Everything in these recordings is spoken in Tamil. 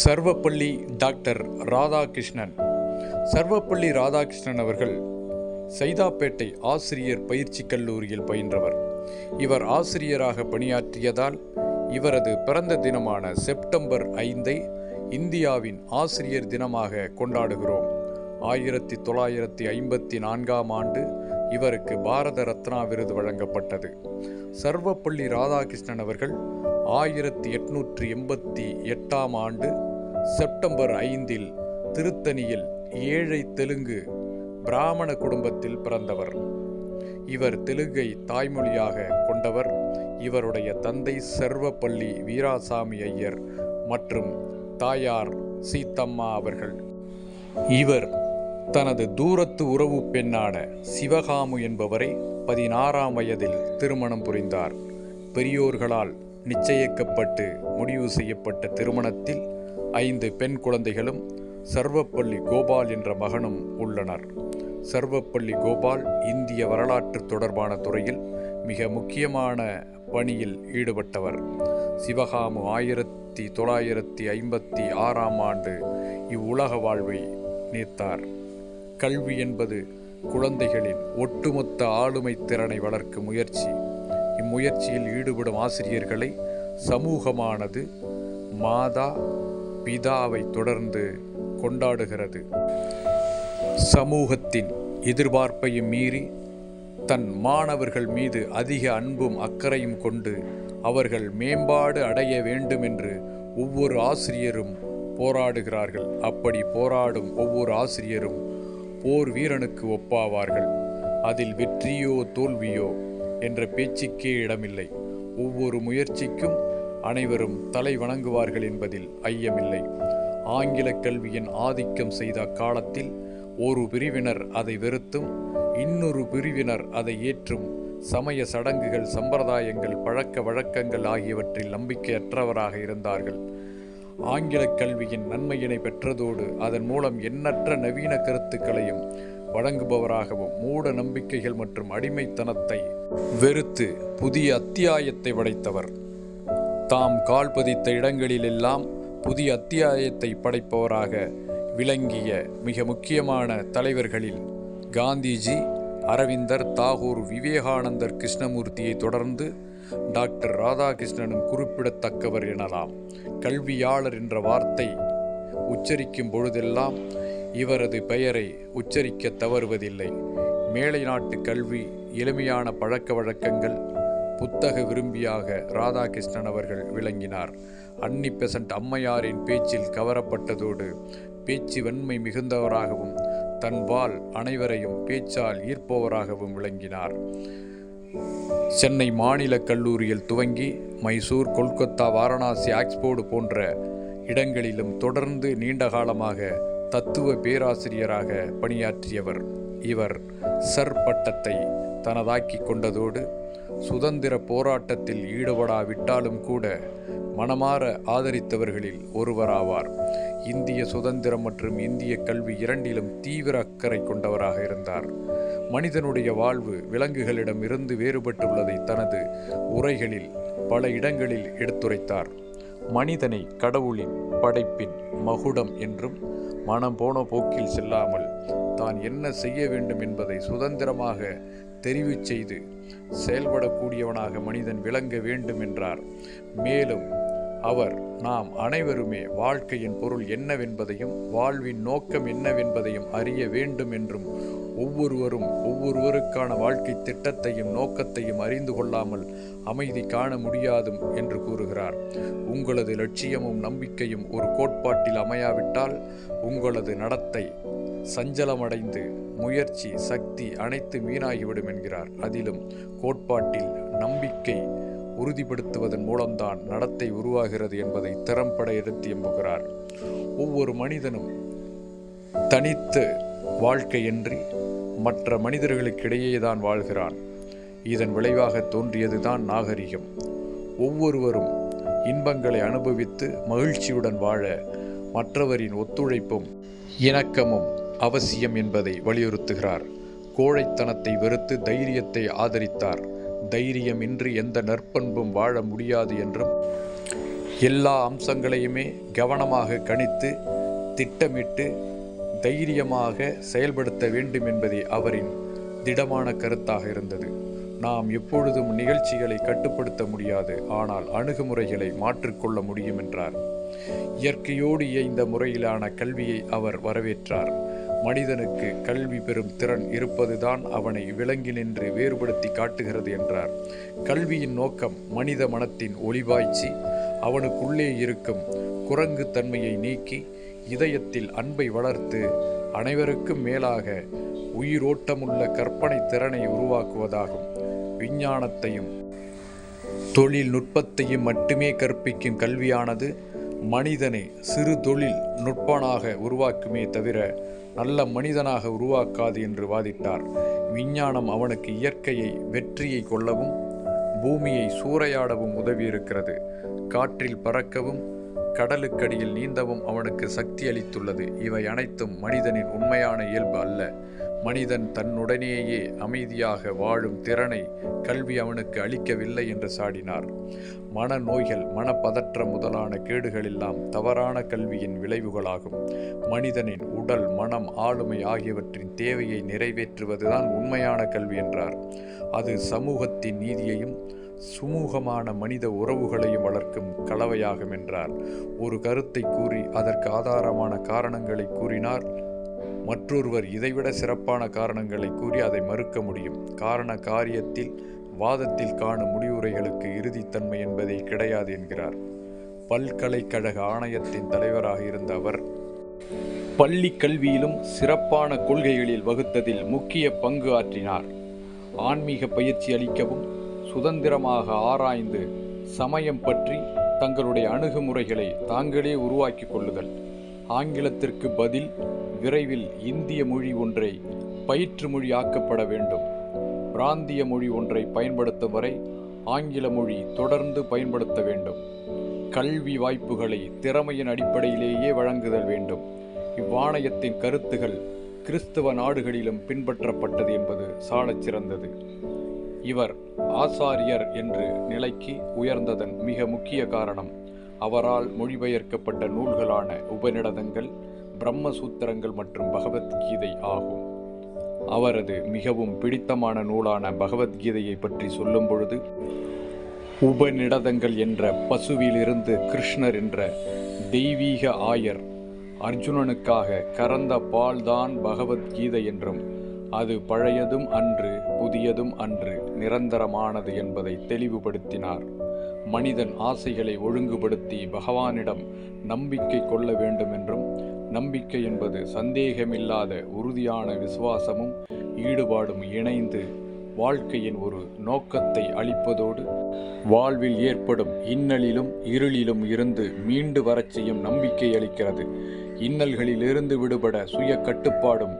சர்வப்பள்ளி டாக்டர் ராதாகிருஷ்ணன். சர்வப்பள்ளி ராதாகிருஷ்ணன் அவர்கள் சைதாப்பேட்டை ஆசிரியர் பயிற்சி கல்லூரியில் பயின்றவர். இவர் ஆசிரியராக பணியாற்றியதால் இவரது பிறந்த தினமான செப்டம்பர் ஐந்தை இந்தியாவின் ஆசிரியர் தினமாக கொண்டாடுகிறோம். ஆயிரத்தி தொள்ளாயிரத்தி ஐம்பத்தி நான்காம் ஆண்டு இவருக்கு பாரத ரத்னா விருது வழங்கப்பட்டது. சர்வப்பள்ளி ராதாகிருஷ்ணன் அவர்கள் ஆயிரத்தி எட்நூற்றி எண்பத்தி எட்டாம் ஆண்டு செப்டம்பர் ஐந்தில் திருத்தணியில் ஏழை தெலுங்கு பிராமண குடும்பத்தில் பிறந்தவர். இவர் தெலுங்கை தாய்மொழியாக கொண்டவர். இவருடைய தந்தை சர்வப்பள்ளி வீராசாமி ஐயர் மற்றும் தாயார் சீத்தம்மா அவர்கள். இவர் தனது தூரத்து உறவு பெண்ணான சிவகாமு என்பவரை பதினாறாம் வயதில் திருமணம் புரிந்தார். பெரியோர்களால் நிச்சயிக்கப்பட்டு முடிவு செய்யப்பட்ட திருமணத்தில் ஐந்து பெண் குழந்தைகளும் சர்வப்பள்ளி கோபால் என்ற மகனும் உள்ளனர். சர்வப்பள்ளி கோபால் இந்திய வரலாற்று தொடர்பான துறையில் மிக முக்கியமான பணியில் ஈடுபட்டவர். சிவகாமு ஆயிரத்தி தொள்ளாயிரத்தி ஐம்பத்தி ஆறாம் ஆண்டு இவ்வுலக வாழ்வை நீத்தார். கல்வி என்பது குழந்தைகளின் ஒட்டுமொத்த ஆளுமை திறனை வளர்க்கும் முயற்சி. இம்முயற்சியில் ஈடுபடும் ஆசிரியர்களை சமூகமானது மாதா பிதாவை தொடர்ந்து கொண்டாடுகிறது. சமூகத்தின் எதிர்பார்ப்பையும் மீறி தன் மாணவர்கள் மீது அதிக அன்பும் அக்கறையும் கொண்டு அவர்கள் மேம்பாடு அடைய வேண்டும் என்று ஒவ்வொரு ஆசிரியரும் போராடுகிறார்கள். அப்படி போராடும் ஒவ்வொரு ஆசிரியரும் போர் வீரனுக்கு ஒப்பாவார்கள். அதில் வெற்றியோ தோல்வியோ என்ற பேச்சுக்கே இடமில்லை. ஒவ்வொரு முயற்சிக்கும் அனைவரும் தலை வணங்குவார்கள் என்பதில் ஐயமில்லை. ஆங்கில கல்வியின் ஆதிக்கம் செய்த அக்காலத்தில் ஒரு பிரிவினர் அதை வெறுத்தும் இன்னொரு பிரிவினர் அதை ஏற்றும் சமய சடங்குகள் சம்பிரதாயங்கள் பழக்க வழக்கங்கள் ஆகியவற்றில் நம்பிக்கையற்றவராக இருந்தார்கள். ஆங்கில கல்வியின் நன்மையினை பெற்றதோடு அதன் மூலம் எண்ணற்ற நவீன கருத்துக்களையும் வழங்குபவராகவும் மூட நம்பிக்கைகள் மற்றும் அடிமைத்தனத்தை வெறுத்து புதிய அத்தியாயத்தை படைத்தவர். தாம் கால் பதித்த இடங்களிலெல்லாம் புதிய அத்தியாயத்தை படைப்பவராக விளங்கிய மிக முக்கியமான தலைவர்களில் காந்திஜி அரவிந்தர் தாகூர் விவேகானந்தர் கிருஷ்ணமூர்த்தியை தொடர்ந்து டாக்டர் ராதாகிருஷ்ணனும் குறிப்பிடத்தக்கவர் எனலாம். கல்வியாளர் என்ற வார்த்தை உச்சரிக்கும் பொழுதெல்லாம் இவரது பெயரை உச்சரிக்க தவறுவதில்லை. மேலை நாட்டு கல்வி எளிமையான பழக்க வழக்கங்கள் புத்தக விரும்பியாக ராதாகிருஷ்ணன் அவர்கள் விளங்கினார். அன்னி பெசன்ட் அம்மையாரின் பேச்சில் கவரப்பட்டதோடு பேச்சு வன்மை மிகுந்தவராகவும் தன்பால் அனைவரையும் பேச்சால் ஈர்ப்பவராகவும் விளங்கினார். சென்னை மாநில கல்லூரியில் துவங்கி மைசூர் கொல்கத்தா வாரணாசி ஆக்ஸ்போர்டு போன்ற இடங்களிலும் தொடர்ந்து நீண்ட காலமாக தத்துவ பேராசிரியராக பணியாற்றியவர் இவர் சர் பட்டத்தை தனதாக்கி கொண்டதோடு சுதந்திர போராட்டத்தில் ஈடுபடாவிட்டாலும் கூட மனமாற ஆதரித்தவர்களில் ஒருவராவார். இந்திய சுதந்திரம் மற்றும் இந்திய கல்வி இரண்டிலும் தீவிர அக்கறை கொண்டவராக இருந்தார். மனிதனுடைய வாழ்வு விலங்குகளிடம் இருந்து வேறுபட்டுள்ளதை தனது உரைகளில் பல இடங்களில் எடுத்துரைத்தார். மனிதனை கடவுளின் படைப்பின் மகுடம் என்றும் மனம் போன போக்கில் செல்லாமல் தான் என்ன செய்ய வேண்டும் என்பதை சுதந்திரமாக தெரிவு செய்து செயல்படக்கூடியவனாக மனிதன் விளங்க வேண்டும் என்றார். மேலும் அவர் நாம் அனைவருமே வாழ்க்கையின் பொருள் என்னவென்பதையும் வாழ்வின் நோக்கம் என்னவென்பதையும் அறிய வேண்டும் என்றும் ஒவ்வொருவரும் ஒவ்வொருவருக்கான வாழ்க்கை திட்டத்தையும் நோக்கத்தையும் அறிந்து கொள்ளாமல் அமைதி காண முடியாதும் என்று கூறுகிறார். உங்களது லட்சியமும் நம்பிக்கையும் ஒரு கோட்பாட்டில் அமையாவிட்டால் உங்களது நடத்தை சஞ்சலமடைந்து முயற்சி சக்தி அனைத்து வீணாகிவிடும் என்கிறார். அதிலும் கோட்பாட்டில் நம்பிக்கை உறுதிப்படுத்துவதன் மூலம்தான் நடத்தை உருவாகிறது என்பதை திறம்பட எடுத்து எம்புகிறார். ஒவ்வொரு மனிதனும் தனித்து வாழ்க்கையின்றி மற்ற மனிதர்களுக்கிடையே தான் வாழ்கிறான். இதன் விளைவாக தோன்றியதுதான் நாகரிகம். ஒவ்வொருவரும் இன்பங்களை அனுபவித்து மகிழ்ச்சியுடன் வாழ மற்றவரின் ஒத்துழைப்பும் இணக்கமும் அவசியம் என்பதை வலியுறுத்துகிறார். கோழைத்தனத்தை வெறுத்து தைரியத்தை ஆதரித்தார். தைரியமின்றி எந்த நற்பண்பும் வாழ முடியாது என்றும் எல்லா அம்சங்களையுமே கவனமாக கணித்து திட்டமிட்டு தைரியமாக செயல்படுத்த வேண்டும் என்பதே அவரின் திடமான கருத்தாக இருந்தது. நாம் எப்பொழுதும் நிகழ்ச்சிகளை கட்டுப்படுத்த முடியாது ஆனால் அணுகுமுறைகளை மாற்றிக்கொள்ள முடியும் என்றார். இயற்கையோடு இயைந்த முறையிலான கல்வியை அவர் வரவேற்றார். மனிதனுக்கு கல்வி பெறும் திறன் இருப்பதுதான் அவனை விலங்கினின்று வேறுபடுத்தி காட்டுகிறது என்றார். கல்வியின் நோக்கம் மனித மனத்தின் ஒளிபாய்ச்சி அவனுக்குள்ளே இருக்கும் குரங்கு தன்மையை நீக்கி இதயத்தில் அன்பை வளர்த்து அனைவருக்கும் மேலாக உயிரோட்டமுள்ள கற்பனை திறனை உருவாக்குவதாகும். விஞ்ஞானத்தையும் தொழில்நுட்பத்தையும் மட்டுமே கற்பிக்கும் கல்வியானது மனிதனை சிறு தொழில் நுட்பனாக உருவாக்குமே தவிர நல்ல மனிதனாக உருவாக்காது என்று வாதிட்டார். விஞ்ஞானம் அவனுக்கு இயற்கையை வெற்றியை கொள்ளவும் பூமியை சூறையாடவும் உதவியிருக்கிறது. காற்றில் பறக்கவும் கடலுக்கடியில் நீந்தவும் அவனுக்கு சக்தி அளித்துள்ளது. இவை அனைத்தும் மனிதனின் உண்மையான இயல்பு அல்ல. மனிதன் தன்னுடனேயே அமைதியாக வாழும் திறனை கல்வி அவனுக்கு அளிக்கவில்லை என்று சாடினார். மன நோய்கள் மனப்பதற்றம் முதலான கேடுகளெல்லாம் தவறான கல்வியின் விளைவுகளாகும். மனிதனின் உடல் மனம் ஆளுமை ஆகியவற்றின் தேவையை நிறைவேற்றுவதுதான் உண்மையான கல்வி என்றார். அது சமூகத்தின் நீதியையும் சுமூகமான மனித உறவுகளையும் வளர்க்கும் கலவையாகும் என்றார் ஒரு கருத்தை கூறி அதற்கு ஆதாரமான காரணங்களை கூறினார். மற்றொருவர் இதைவிட சிறப்பான காரணங்களை கூறி அதை மறுக்க முடியும். காரண காரியத்தில் வாதத்தில் காணும் முடிவுரைகளுக்கு இறுதித்தன்மை என்பதே கிடையாது என்கிறார். பல்கலைக்கழக ஆணையத்தின் தலைவராக இருந்த அவர் பள்ளி கல்வியிலும் சிறப்பான கொள்கைகளில் வகுத்ததில் முக்கிய பங்கு ஆற்றினார். ஆன்மீக பயிற்சி அளிக்கவும் சுதந்திரமாக ஆராய்ந்து சமயம் பற்றி தங்களுடைய அணுகுமுறைகளை தாங்களே உருவாக்கி கொள்ளுதல். ஆங்கிலத்திற்கு பதில் விரைவில் இந்திய மொழி ஒன்றை பயிற்று மொழி ஆக்கப்பட வேண்டும். பிராந்திய மொழி ஒன்றை பயன்படுத்தும் வரை ஆங்கில மொழி தொடர்ந்து பயன்படுத்த வேண்டும். கல்வி வாய்ப்புகளை திறமையின் அடிப்படையிலேயே வழங்குதல் வேண்டும். இவ்வாணையத்தின் கருத்துகள் கிறிஸ்தவ நாடுகளிலும் பின்பற்றப்பட்டது என்பது சாலச் சிறந்தது இவர் ஆசாரியர் என்று நிலைக்கு உயர்ந்ததன் மிக முக்கிய காரணம் அவரால் மொழிபெயர்க்கப்பட்ட நூல்களான உபநிடதங்கள் பிரம்மசூத்திரங்கள் மற்றும் பகவத்கீதை ஆகும். அவரது மிகவும் பிடித்தமான நூலான பகவத்கீதையை பற்றி சொல்லும் பொழுது உபநிடதங்கள் என்ற பசுவிலிருந்து கிருஷ்ணர் என்ற தெய்வீக ஆயர் அர்ஜுனனுக்காக கறந்த பால்தான் பகவத்கீதை என்றும் அது பழையதும் அன்று புதியதும் அன்று நிரந்தரமானது என்பதை தெளிவுபடுத்தினார். மனிதன் ஆசைகளை ஒழுங்குபடுத்தி பகவானிடம் நம்பிக்கை கொள்ள வேண்டும் என்றும் நம்பிக்கை என்பது சந்தேகமில்லாத உறுதியான விசுவாசமும் ஈடுபாடும் இணைந்து வாழ்க்கையின் ஒரு நோக்கத்தை அளிப்பதோடு வாழ்வில் ஏற்படும் இன்னலிலும் இருளிலும் இருந்து மீண்டு வரச் செய்யும் நம்பிக்கை அளிக்கிறது. இன்னல்களிலிருந்து விடுபட சுய கட்டுப்பாடும்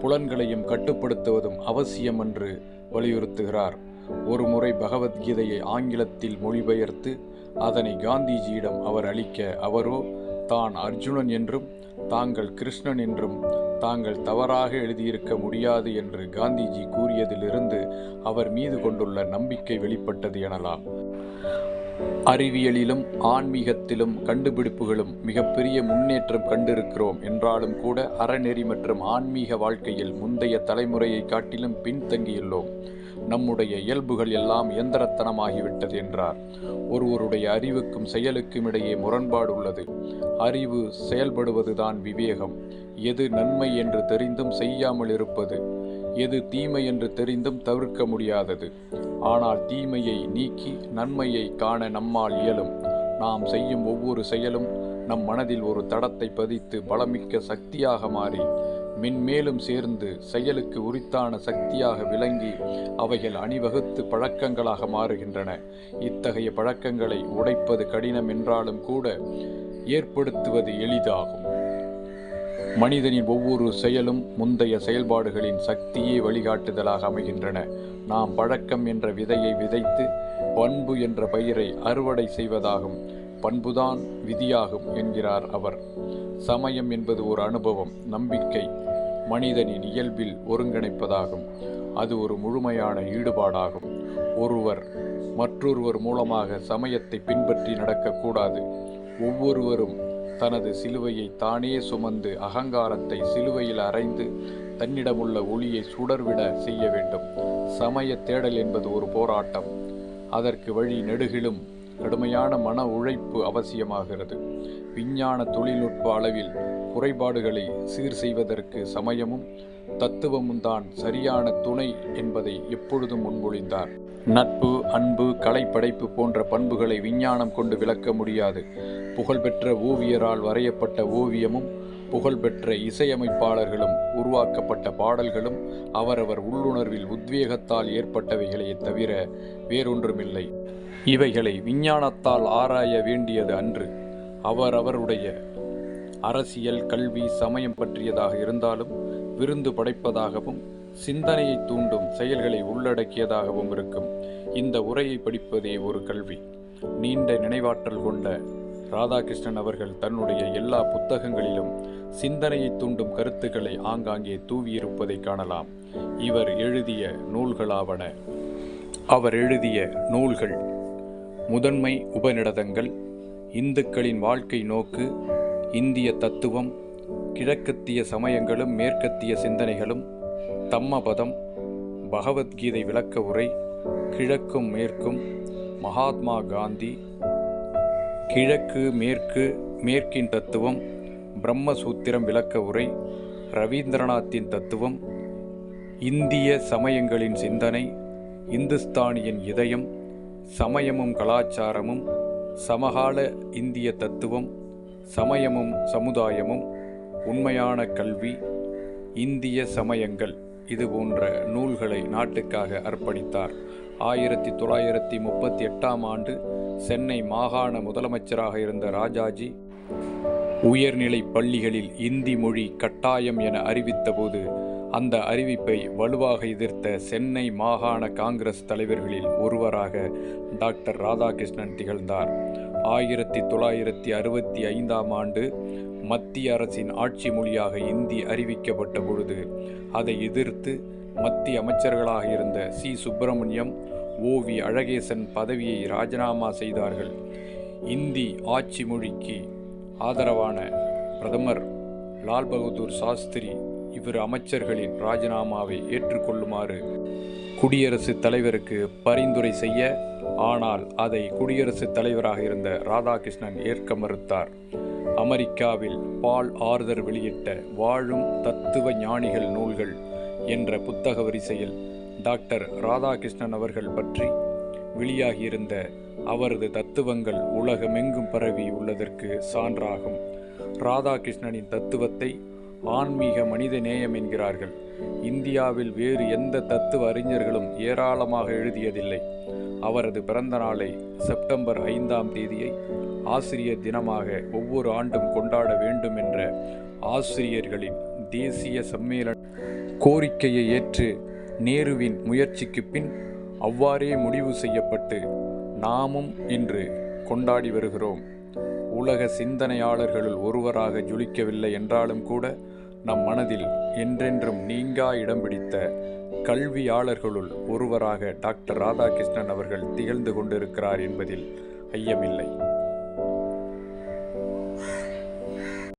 புலன்களையும் கட்டுப்படுத்துவதும் அவசியம் என்று வலியுறுத்துகிறார் ஒருமுறை பகவத்கீதையை ஆங்கிலத்தில் மொழிபெயர்த்து அதனை காந்திஜியிடம் அவர் அளிக்க அவரோ தான் அர்ஜுனன் என்றும் தாங்கள் கிருஷ்ணன் என்றும் தாங்கள் தவறாக எழுதியிருக்க முடியாது என்று காந்திஜி கூறியதிலிருந்து அவர் மீது கொண்டுள்ள நம்பிக்கை வெளிப்பட்டது எனலாம். அறிவியலிலும் ஆன்மீகத்திலும் கண்டுபிடிப்புகளும் மிகப்பெரிய முன்னேற்றம் கண்டிருக்கிறோம். என்றாலும் கூட அறநெறி மற்றும் ஆன்மீக வாழ்க்கையில் முந்தைய தலைமுறையை காட்டிலும் பின்தங்கியுள்ளோம். நம்முடைய இயல்புகள் எல்லாம் இயந்திரத்தனமாகிவிட்டது என்றார். ஒருவருடைய அறிவுக்கும் செயலுக்கும் இடையே முரண்பாடு உள்ளது. அறிவு செயல்படுவதுதான் விவேகம். எது நன்மை என்று தெரிந்தும் செய்யாமல் இருப்பது? எது தீமை என்று தெரிந்தும் தவிர்க்க முடியாதது. ஆனால் தீமையை நீக்கி நன்மையை காண நம்மால் இயலும். நாம் செய்யும் ஒவ்வொரு செயலும் நம் மனதில் ஒரு தடத்தை பதித்து பலமிக்க சக்தியாக மாறி மென்மேலும் சேர்ந்து செயலுக்கு உரித்தான சக்தியாக விளங்கி அவைகள் அணிவகுத்து பழக்கங்களாக மாறுகின்றன. இத்தகைய பழக்கங்களை உடைப்பது கடினம் என்றாலும் கூட ஏற்படுத்துவது எளிதாகும். மனிதனின் ஒவ்வொரு செயலும் முந்தைய செயல்பாடுகளின் சக்தியே வழிகாட்டுதலாக அமைகின்றன. நாம் பழக்கம் என்ற விதையை விதைத்து பண்பு என்ற பயிரை அறுவடை செய்வதாகும். பண்புதான் விதியாகும் என்கிறார் அவர். சமயம் என்பது ஒரு அனுபவம் நம்பிக்கை. மனிதனின் இயல்பில் ஒருங்கிணைப்பதாகும். அது ஒரு முழுமையான ஈடுபாடாகும். ஒருவர் மற்றொருவர் மூலமாக சமயத்தை பின்பற்றி நடக்கக்கூடாது. ஒவ்வொருவரும் தனது சிலுவையை தானே சுமந்து அகங்காரத்தை சிலுவையில் அறைந்து தன்னிடமுள்ள ஒளியை சுடர்விட செய்ய வேண்டும். சமய தேடல் என்பது ஒரு போராட்டம். அதற்கு வழி நெடுகிலும் கடுமையான மன உழைப்பு அவசியமாகிறது. விஞ்ஞான தொழில்நுட்ப அளவில் குறைபாடுகளை சீர் செய்வதற்கு சமயமும் தத்துவமும் தான் சரியான துணை என்பதை எப்பொழுதும் முன்மொழிந்தார். நட்பு அன்பு கலைப்படைப்பு போன்ற பண்புகளை விஞ்ஞானம் கொண்டு விளக்க முடியாது. புகழ்பெற்ற ஓவியரால் வரையப்பட்ட ஓவியமும் புகழ்பெற்ற இசையமைப்பாளர்களும் உருவாக்கப்பட்ட பாடல்களும் அவரவர் உள்ளுணர்வில் உத்வேகத்தால் ஏற்பட்டவைகளையே தவிர வேறொன்றுமில்லை. இவைகளை விஞ்ஞானத்தால் ஆராய வேண்டியது அன்று. அவரவருடைய அரசியல் கல்வி சமயம் பற்றியதாக இருந்தாலும் விருந்து படைப்பதாகவும் சிந்தனையை தூண்டும் செயல்களை உள்ளடக்கியதாகவும் இருக்கும். இந்த உரையை படிப்பதே ஒரு கல்வி. நீண்ட நினைவாற்றல் கொண்ட ராதாகிருஷ்ணன் அவர்கள் தன்னுடைய எல்லா புத்தகங்களிலும் சிந்தனையை தூண்டும் கருத்துக்களை ஆங்காங்கே தூவியிருப்பதை காணலாம். இவர் எழுதிய நூல்களாவன. அவர் எழுதிய நூல்கள் முதன்மை உபநிடதங்கள் இந்துக்களின் வாழ்க்கை நோக்கு இந்திய தத்துவம் கிழக்கத்திய சமயங்களும் மேற்கத்திய சிந்தனைகளும் தம்மபதம் பகவத்கீதை விளக்க உரை கிழக்கும் மேற்கும் மகாத்மா காந்தி கிழக்கு மேற்கு மேற்கின் தத்துவம் பிரம்மசூத்திரம் விளக்க உரை ரவீந்திரநாத்தின் தத்துவம் இந்திய சமயங்களின் சிந்தனை இந்துஸ்தானியின் இதயம் சமயமும் கலாச்சாரமும் சமகால இந்திய தத்துவம் சமயமும் சமுதாயமும் உண்மையான கல்வி இந்திய சமயங்கள் இது போன்ற நூல்களை நாட்டுக்காக அர்ப்பணித்தார். ஆயிரத்தி தொள்ளாயிரத்தி முப்பத்தி எட்டாம் ஆண்டு சென்னை மாகாண முதலமைச்சராக இருந்த ராஜாஜி உயர்நிலை பள்ளிகளில் இந்தி மொழி கட்டாயம் என அறிவித்தபோது அந்த அறிவிப்பை வலுவாக எதிர்த்த சென்னை மாகாண காங்கிரஸ் தலைவர்களில் ஒருவராக டாக்டர் ராதாகிருஷ்ணன் திகழ்ந்தார். ஆயிரத்தி தொள்ளாயிரத்தி அறுபத்தி ஐந்தாம் ஆண்டு மத்திய அரசின் ஆட்சி மொழியாக இந்தி அறிவிக்கப்பட்ட பொழுது அதை எதிர்த்து மத்திய அமைச்சர்களாக இருந்த C. Subramaniam O. V. Alagesan பதவியை ராஜினாமா செய்தார்கள். இந்தி ஆட்சி மொழிக்கு ஆதரவான பிரதமர் லால் பகதூர் சாஸ்திரி இவர் அமைச்சர்களின் ராஜினாமாவை ஏற்றுக்கொள்ளுமாறு குடியரசுத் தலைவருக்கு பரிந்துரை செய்ய ஆனால் அதை குடியரசுத் தலைவராக இருந்த ராதாகிருஷ்ணன் ஏற்க மறுத்தார். அமெரிக்காவில் பால் ஆர்தர் வெளியிட்ட வாழும் தத்துவ ஞானிகள் நூல்கள் என்ற புத்தக வரிசையில் டாக்டர் ராதாகிருஷ்ணன் அவர்கள் பற்றி வெளியாகியிருந்த அவரது தத்துவங்கள் உலகமெங்கும் பரவி உள்ளதற்கு சான்றாகும். ராதாகிருஷ்ணனின் தத்துவத்தை ஆன்மீக மனித நேயம் என்கிறார்கள். இந்தியாவில் வேறு எந்த தத்துவ அறிஞர்களும் ஏராளமாக எழுதியதில்லை. அவரது பிறந்த நாளை செப்டம்பர் ஐந்தாம் தேதியை ஆசிரியர் தினமாக ஒவ்வொரு ஆண்டும் கொண்டாட வேண்டும் என்ற ஆசிரியர்களின் தேசிய சம்மேளன கோரிக்கையை ஏற்று நேருவின் முயற்சிக்கு பின் அவ்வாறே முடிவு செய்யப்பட்டு நாமும் இன்று கொண்டாடி வருகிறோம். உலக சிந்தனையாளர்களுள் ஒருவராக ஜொலிக்கவில்லை என்றாலும் கூட நம் மனதில் என்றென்றும் நீங்கா இடம் பிடித்த கல்வியாளர்களுள் ஒருவராக டாக்டர் ராதாகிருஷ்ணன் அவர்கள் திகழ்ந்து கொண்டிருக்கிறார் என்பதில் ஐயமில்லை.